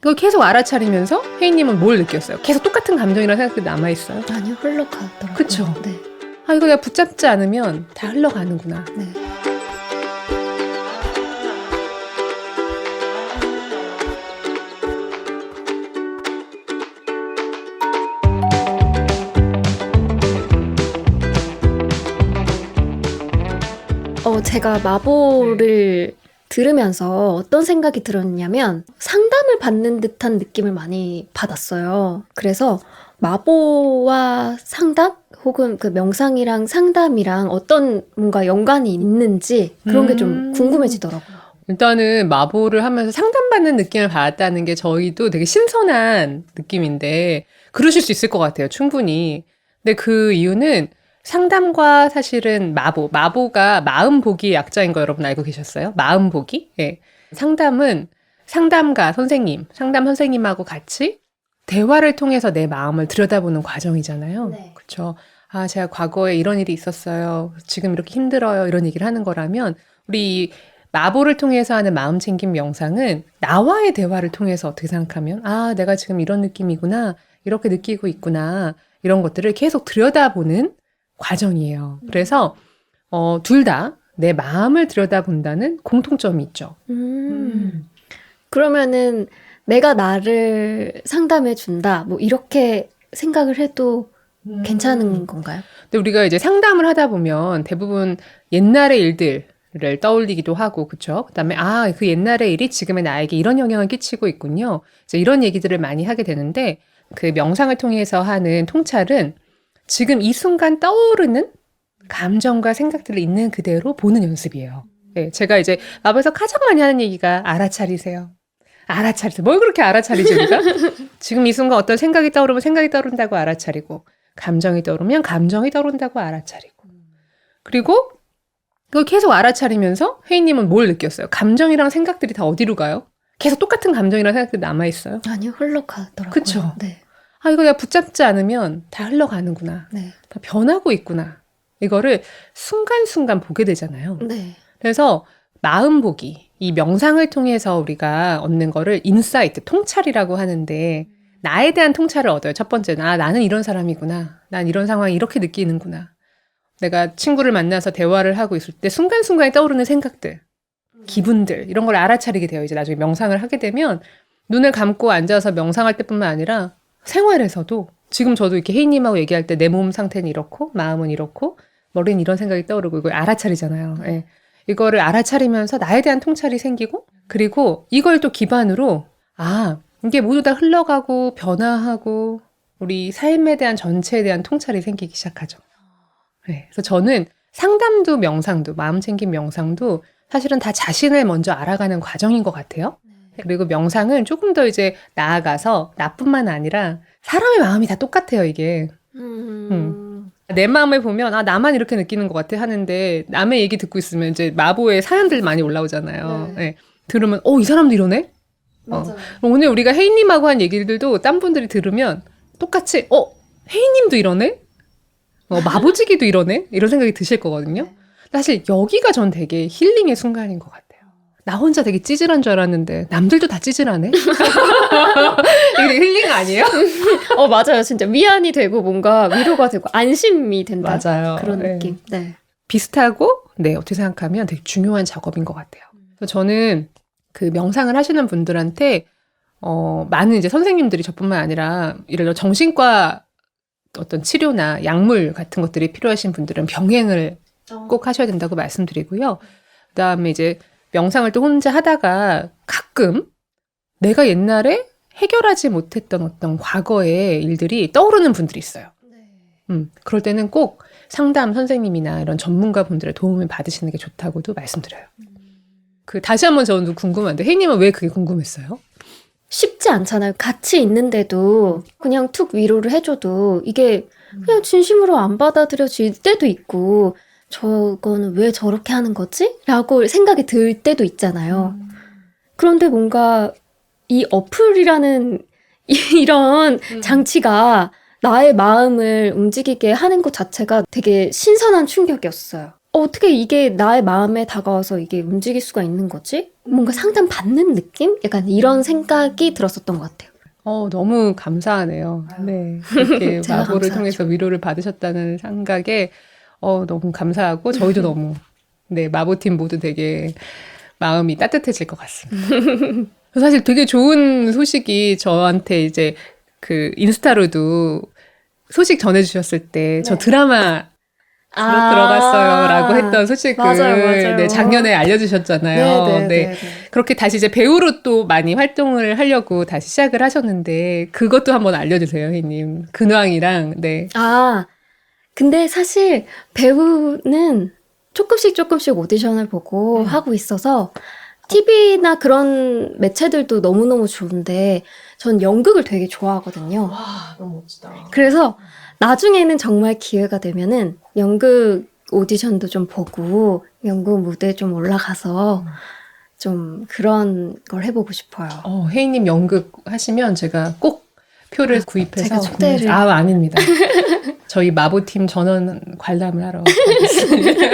그걸 계속 알아차리면서 혜인님은 뭘 느꼈어요? 계속 똑같은 감정이라는 생각이 남아있어요. 아니요, 흘러가더라고요. 그쵸? 네. 아, 이거 내가 붙잡지 않으면 다 흘러가는구나. 네. 어, 제가 마보를 들으면서 어떤 생각이 들었냐면 상담을 받는 듯한 느낌을 많이 받았어요. 그래서 마보와 상담 혹은 그 명상이랑 상담이랑 어떤 뭔가 연관이 있는지 그런 게 좀 음. 궁금해지더라고요. 일단은 마보를 하면서 상담받는 느낌을 받았다는 게 저희도 되게 신선한 느낌인데 그러실 수 있을 것 같아요. 충분히. 근데 그 이유는 상담과 사실은 마보, 마보가 마음 보기 약자인 거 여러분 알고 계셨어요? 마음 보기? 예. 상담은 상담가 선생님, 상담 선생님하고 같이 대화를 통해서 내 마음을 들여다보는 과정이잖아요. 네. 그렇죠. 아, 제가 과거에 이런 일이 있었어요. 지금 이렇게 힘들어요. 이런 얘기를 하는 거라면 우리 이 마보를 통해서 하는 마음 챙김 명상은 나와의 대화를 통해서 어떻게 생각하면 아, 내가 지금 이런 느낌이구나. 이렇게 느끼고 있구나. 이런 것들을 계속 들여다보는 과정이에요. 그래서 어, 둘 다 내 마음을 들여다본다는 공통점이 있죠. 음. 그러면은 내가 나를 상담해 준다. 뭐 이렇게 생각을 해도 괜찮은 건가요? 근데 우리가 이제 상담을 하다 보면 대부분 옛날의 일들을 떠올리기도 하고, 그쵸? 그 다음에, 아, 그 옛날의 일이 지금의 나에게 이런 영향을 끼치고 있군요. 이제 이런 얘기들을 많이 하게 되는데, 그 명상을 통해서 하는 통찰은 지금 이 순간 떠오르는 감정과 생각들을 있는 그대로 보는 연습이에요. 네, 제가 이제 마법에서 가장 많이 하는 얘기가 알아차리세요. 알아차리세요. 뭘 그렇게 알아차리죠, 우리가? 지금 이 순간 어떤 생각이 떠오르면 생각이 떠오른다고 알아차리고, 감정이 떠오르면 감정이 떠오른다고 알아차리고. 그리고 그걸 계속 알아차리면서 혜인님은 뭘 느꼈어요? 감정이랑 생각들이 다 어디로 가요? 계속 똑같은 감정이랑 생각들이 남아있어요. 아니요, 흘러가더라고요. 그쵸? 네. 아, 이거 내가 붙잡지 않으면 다 흘러가는구나. 네. 다 변하고 있구나. 이거를 순간순간 보게 되잖아요. 네. 그래서 마음 보기, 이 명상을 통해서 우리가 얻는 거를 인사이트, 통찰이라고 하는데, 나에 대한 통찰을 얻어요. 첫 번째는, 아, 나는 이런 사람이구나. 난 이런 상황이 이렇게 느끼는구나. 내가 친구를 만나서 대화를 하고 있을 때 순간순간에 떠오르는 생각들, 기분들, 이런 걸 알아차리게 돼요. 이제 나중에 명상을 하게 되면, 눈을 감고 앉아서 명상할 때뿐만 아니라 생활에서도 지금 저도 이렇게 혜인님하고 얘기할 때 내 몸 상태는 이렇고, 마음은 이렇고, 머리는 이런 생각이 떠오르고, 이걸 알아차리잖아요. 예. 이거를 알아차리면서 나에 대한 통찰이 생기고 그리고 이걸 또 기반으로 아 이게 모두 다 흘러가고 변화하고 우리 삶에 대한 전체에 대한 통찰이 생기기 시작하죠. 네, 그래서 저는 상담도 명상도 마음 챙김 명상도 사실은 다 자신을 먼저 알아가는 과정인 것 같아요. 그리고 명상은 조금 더 이제 나아가서 나뿐만 아니라 사람의 마음이 다 똑같아요 이게. 음. 내 마음을 보면 아 나만 이렇게 느끼는 것 같아 하는데 남의 얘기 듣고 있으면 이제 마보의 사연들 많이 올라오잖아요. 네. 네. 들으면 어 이 사람도 이러네. 맞아요. 오늘 우리가 혜인님하고 한 얘기들도 딴 분들이 들으면 똑같이 어 혜인님도 이러네. 어 마보지기도 이러네. 이런 생각이 드실 거거든요. 네. 사실 여기가 전 되게 힐링의 순간인 것 같아요. 나 혼자 되게 찌질한 줄 알았는데 남들도 다 찌질하네. 이게 힐링 아니에요? 어, 맞아요. 진짜 위안이 되고 뭔가 위로가 되고 안심이 된다. 맞아요. 그런 네. 느낌. 네. 비슷하고 네 어떻게 생각하면 되게 중요한 작업인 것 같아요. 그래서 저는 그 명상을 하시는 분들한테 어 많은 이제 선생님들이 저뿐만 아니라 예를 들어 정신과 어떤 치료나 약물 같은 것들이 필요하신 분들은 병행을 꼭 하셔야 된다고 말씀드리고요. 그다음에 이제 명상을 또 혼자 하다가 가끔 내가 옛날에 해결하지 못했던 어떤 과거의 일들이 떠오르는 분들이 있어요. 음, 그럴 때는 꼭 상담 선생님이나 이런 전문가 분들의 도움을 받으시는 게 좋다고도 말씀드려요. 그 다시 한번 저는 궁금한데 혜님은 왜 그게 궁금했어요? 쉽지 않잖아요. 같이 있는데도 그냥 툭 위로를 해줘도 이게 그냥 진심으로 안 받아들여질 때도 있고 저거는 왜 저렇게 하는 거지? 라고 생각이 들 때도 있잖아요. 그런데 뭔가 이 어플이라는 이런 장치가 나의 마음을 움직이게 하는 것 자체가 되게 신선한 충격이었어요. 어, 어떻게 이게 나의 마음에 다가와서 이게 움직일 수가 있는 거지? 뭔가 상담 받는 느낌? 약간 이런 생각이 들었었던 것 같아요. 어, 너무 감사하네요. 네. 이렇게 마보를 감사하죠. 통해서 위로를 받으셨다는 생각에 어, 너무 감사하고 저희도 너무 네, 마보팀 모두 되게 마음이 따뜻해질 것 같습니다. 사실 되게 좋은 소식이 저한테 이제 그 인스타로도 소식 전해주셨을 때저 네. 드라마 아. 들어갔어요라고 했던 소식을 맞아요, 맞아요. 네, 작년에 알려주셨잖아요. 네네. 네. 네. 그렇게 다시 이제 배우로 또 많이 활동을 하려고 다시 시작을 하셨는데 그것도 한번 알려주세요, 혜님. 근황이랑 네. 아, 근데 사실 배우는 조금씩 조금씩 오디션을 보고 음. 하고 있어서 TV나 그런 매체들도 너무너무 좋은데 전 연극을 되게 좋아하거든요. 와 너무 멋지다. 그래서 나중에는 정말 기회가 되면은 연극 오디션도 좀 보고 연극 무대에 좀 올라가서 음. 좀 그런 걸 해보고 싶어요. 어, 혜인님 연극 하시면 제가 꼭 표를 구입해서 제가 초대를- 아 아닙니다. 저희 마보팀 전원 관람을 하러 가겠습니다.